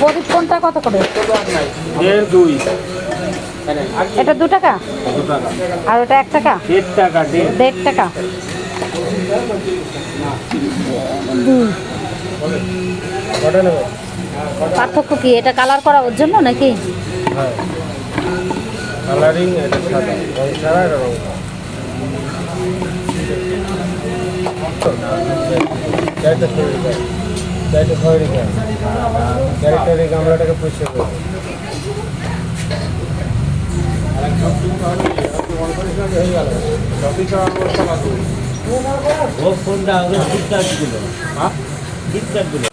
প্রদীপ কোনটা কত করে? দুই। এটা দু টাকা? আর ওটা এক টাকা? দেড় টাকা দেড়। টাকা। পার্থক্য কি? এটা কালার করা ওর জন্য নাকি? হ্যাঁ। কালারিং এটা সাদা। চারটে খয়েরি গাছ চারটে খয়েরি গাছ চারটার এই গামলাটাকে পরিষ্কার করে। ও ফোনটা ওদের ফ্লিপকার্ট দিল হ্যাঁ? ফ্লিপকার্ট দিল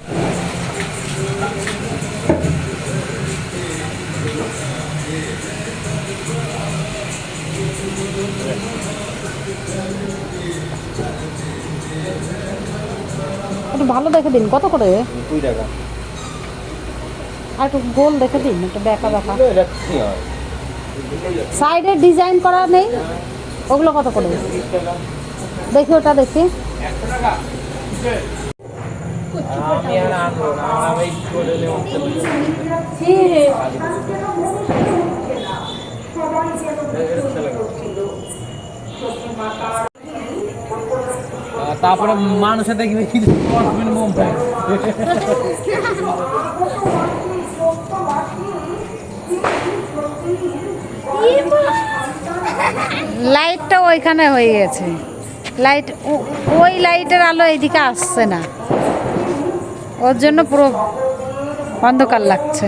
একটু ভালো দেখে দিন কত করে? কুড়ি টাকা। আর একটু গোল দেখে দিন একটু বেঁকা বেঁকা। সাইডে ডিজাইন করা নেই ওগুলো কত করে? দেখি ওটা দেখি। আমি আর আনব না আমি করে নেব তারপরে মানুষের দেখবে লাইটটা ওইখানে হয়ে গেছে। লাইট ওই লাইটের আলো এইদিকে আসছে না। ওর জন্য পুরো অন্ধকার লাগছে।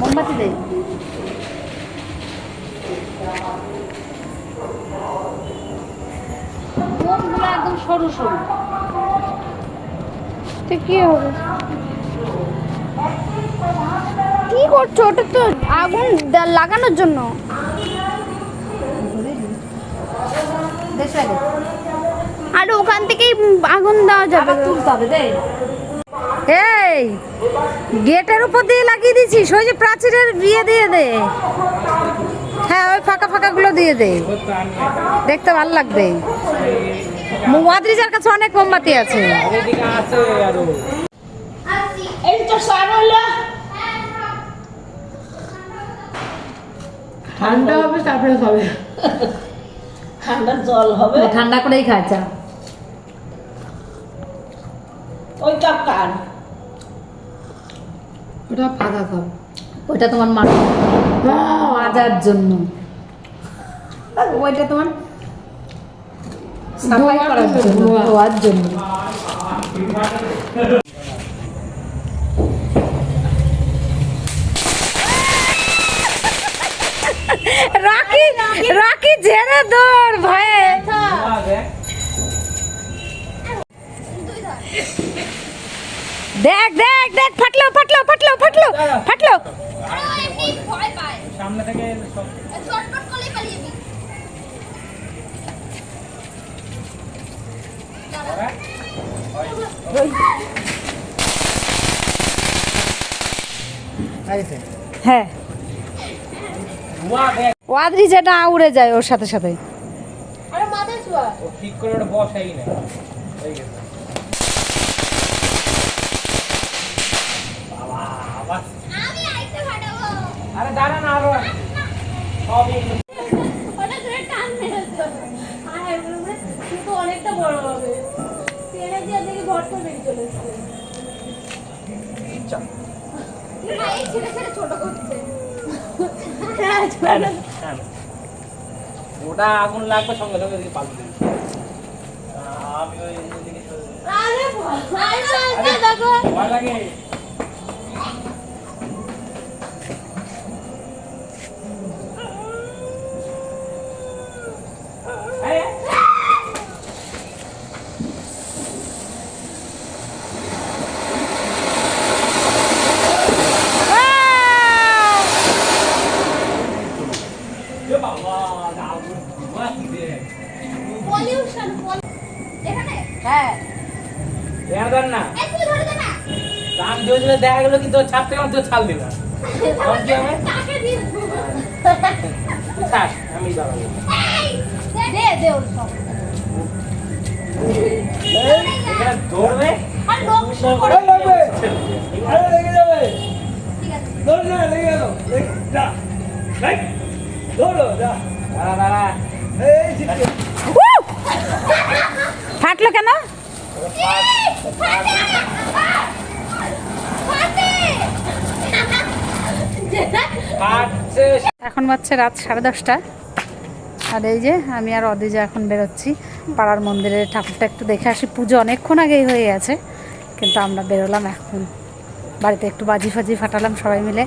মোমবাতি দে মোমগুলো একদম সরু সরু। তো কি হবে? কি করছ? ওটা তো আগুন লাগানোর জন্য। আর ওখান থেকেই আগুন দেওয়া যাবে। তুলতে হবে এই গেটের উপর দিয়ে লাগিয়ে দিছিস ওই যে প্রাচীরের বিয়ে দিয়ে দে। হ্যাঁ ওই ফাঁকা ফাঁকা গুলো দিয়ে দে। দেখতে ভালো লাগবে। ওয়াদ্রিজার কাছে অনেক মোমবাতি আছে। ঠান্ডা হবে তারপরে হবে। ঠান্ডা জল হবে। ঠান্ডা করেই চা। ওই কাপ কার ওটা ফাঁকা কাপ ওইটা তোমার মা মাজার জন্য। ওইটা তোমার সাফাই করার জন্য, জন্য। ধোয়ার জন্য। রাখি রাখি ঝেড়ে দৌড় ভয়ে দেখ দেখ দেখ ফাটলো ফাটলো ফাটলো ফাটলো ফাটলো। সামনে থেকে হ্যাঁ। ওয়াদ্রি যেটা উড়ে যায় ওর সাথে সাথে ও ঠিক করে ওটা বসাই না এই গেছে আরে দাঁড়া না আরও সবই অনেকটা বড় হবে। টেনে দিয়ে দেখি ভর্ত বেরিয়ে চলে এসছে। ছোট করছে। ওটা আগুন লাগবে সঙ্গে সঙ্গে দিকে পাল্টে আমি ওই দিকে ভয় লাগে। না। ধরে দে না। ধরে দেখা গেলো কি তোর ছাপ থেকে তোর ছাল দিবা তখন কি হবে? তাকে দিয়ে থাক আমি দাঁড়াবো দে দে ওর সব। ধরবে? আর লোক শুরু করে আরে লেগে যাবে। ঠিক আছে। ধর না লেগে গেল। যা। ধরো যা। দাঁড়া দাঁড়া। এই! ফাটলো কেন? এখন বাজছে রাত সাড়ে দশটা। আর এই যে আমি আর অদিজা এখন বেরোচ্ছি। পাড়ার মন্দিরের ঠাকুরটা একটু দেখে আসি। পুজো অনেকক্ষণ আগেই হয়ে গেছে কিন্তু আমরা বেরোলাম এখন। বাড়িতে একটু বাজি ফাজি ফাটালাম সবাই মিলে।